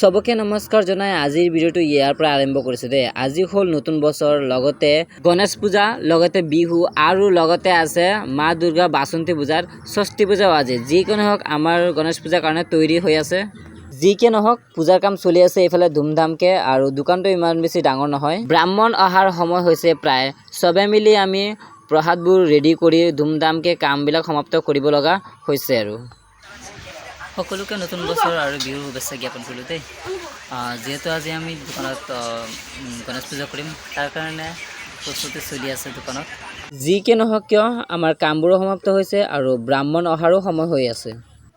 চবকে নমস্কাৰ জনাই আজিৰ ভিডিঅ'টো ইয়াৰ পৰা আৰম্ভ কৰিছোঁ দেই। আজি হ'ল নতুন বছৰ, লগতে গণেশ পূজা, লগতে বিহু, আৰু লগতে আছে মা দুৰ্গা বাসন্তী পূজাৰ, ষষ্ঠী পূজাও আজি। যিকোনো হওক আমাৰ গণেশ পূজাৰ কাৰণে তৈৰি হৈ আছে। যি কি নহওক, পূজাৰ কাম চলি আছে এইফালে ধুমধামকে, আৰু দোকানটো ইমান বেছি ডাঙৰ নহয়। ব্ৰাহ্মণ অহাৰ সময় হৈছে প্ৰায়। চবে মিলি আমি প্ৰসাদবোৰ ৰেডি কৰি ধুমধামকে কামবিলাক সমাপ্ত কৰিব লগা হৈছে আৰু। সকলোকে নতুন বছৰ আৰু বিহুৰ শুভেচ্ছা জ্ঞাপন কৰিলোঁ দেই। যিহেতু আজি আমি দোকানত গণেশ পূজা কৰিম, তাৰ কাৰণে প্ৰস্তুতি চলি আছে দোকানত। যি কি নহওক কিয়, আমাৰ কামবোৰো সমাপ্ত হৈছে আৰু ব্ৰাহ্মণ অহাৰো সময় হৈ আছে।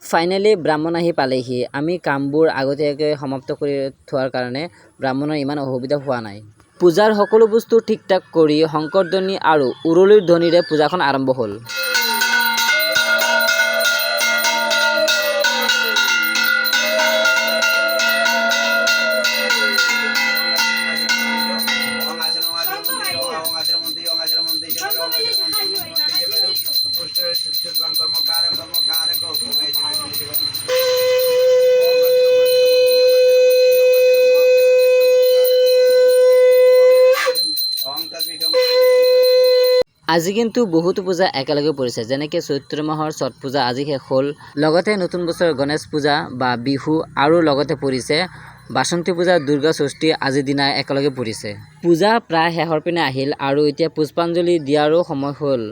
ফাইনেলি ব্ৰাহ্মণ আহি পালেহি। আমি কামবোৰ আগতীয়াকৈ সমাপ্ত কৰি থোৱাৰ কাৰণে ব্ৰাহ্মণৰ ইমান অসুবিধা হোৱা নাই। পূজাৰ সকলো বস্তু ঠিক ঠাক কৰি শংকৰধ্বনি আৰু উৰুলিৰ ধ্বনিৰে পূজাখন আৰম্ভ হ'ল। আজি কিন্তু বহুতো পূজা একেলগে পৰিছে, যেনেকৈ চৈত্ৰ মাহৰ ছট পূজা আজি শেষ হ'ল। লগতে নতুন বছৰ গণেশ পূজা বা বিহু আৰু লগতে পৰিছে। বাসন্তী পূজা, দুৰ্গা ষষ্ঠী আজিৰ দিনা একেলগে পৰিছে। পূজা প্ৰায় শেষৰ পিনে আহিল আৰু এতিয়া পুষ্পাঞ্জলি দিয়াৰো সময় হ'ল।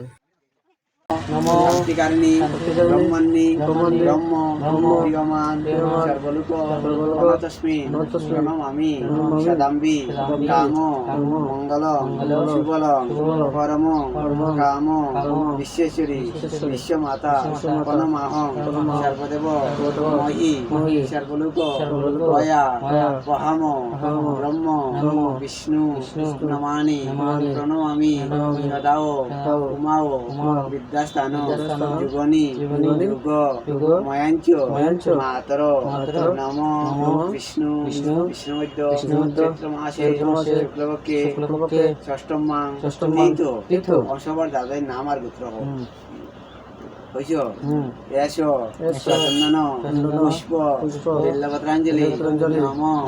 শান্তিকারিণী ব্রহ্মান্নী ব্রহ্ম প্রিয়মান সর্বলোক নমতস্মি প্রণমামি সদাম্বি কাম মঙ্গল সুবল পরম কাম বিশ্বেশ্বরী বিশ্বমাতা প্রণমাহং সর্বদেব মহি সর্বলোক দয়া বহাম ব্রহ্ম বিষ্ণু নমানি প্রণমামি সদাও উমাও বিদ্যাস্থান যুগনি যুগ ময়াঞ্চ মাতর নম বিষ্ণু বিষ্ণুমধ্য চৈত্র মাসে শুক্লপক্ষে ষষ্ঠম মাং তীর্থ অসবার দাদাই নাম আর গোত্র হোক হইছ এস চন্দন পুষ্প বেল্লপত্রাঞ্জলি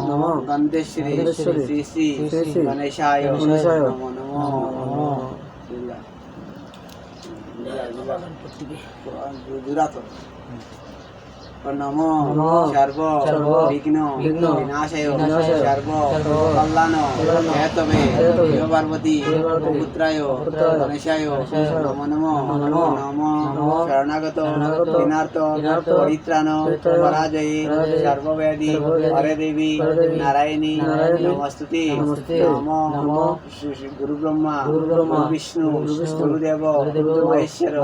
নম গন্ধেশ্বরী শ্রী শ্রী গণেশায় নমো নমো দুরাত নম সর্ব বিঘ্ন বিনাশয় সর্ব কল্যাণ হেতবে শিব পার্বতী পুত্রায় গণেশায় নম নম নম শরণাগত দিনার্থ পরিত্রাণ পরাজয়ে সর্বব্যাধি হরে দেবী নারায়ণী নমস্তুতি নম গুরু ব্রহ্মা বিষ্ণু গুরুদেব মহেশ্বর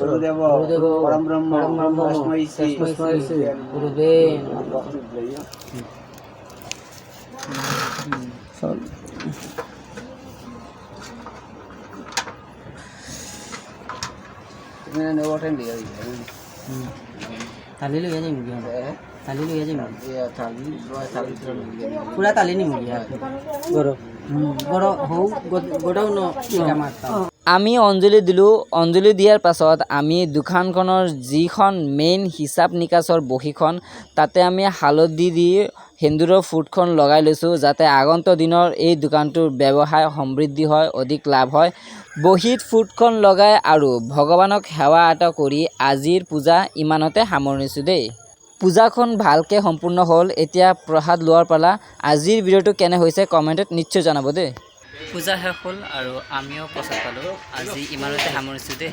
গুরুদেব পরম ব্রহ্ম তস্मै শ্রী গুরুবে থালি লৈ যাই মুগী থালি লৈ যাই মুগী পুৰা তালি নি মুগী বড় হৌ গড়াও ন মারতাম আমি অঞ্জলি দিলোঁ। অঞ্জলি দিয়াৰ পাছত আমি দোকানখনৰ যিখন মেইন হিচাপ নিকাচৰ বহীখন, তাতে আমি হালধি দি সেন্দুৰৰ ফুটখন লগাই লৈছোঁ, যাতে আগন্তুক দিনৰ এই দোকানটোৰ ব্যৱসায় সমৃদ্ধি হয়, অধিক লাভ হয়। বহীত ফুটখন লগাই আৰু ভগৱানক সেৱা এটা কৰি আজিৰ পূজা ইমানতে সামৰিছোঁ দেই। পূজাখন ভালকৈ সম্পূৰ্ণ হ'ল। এতিয়া প্ৰসাদ লোৱাৰ পালা। আজিৰ ভিডিঅ'টো কেনে হৈছে কমেণ্টত নিশ্চয় জনাব দেই। পূজা শেষ হ'ল আৰু আমিও প্ৰসাদ পালোঁ। আজি ইমানতে সামৰিছোঁ দেই।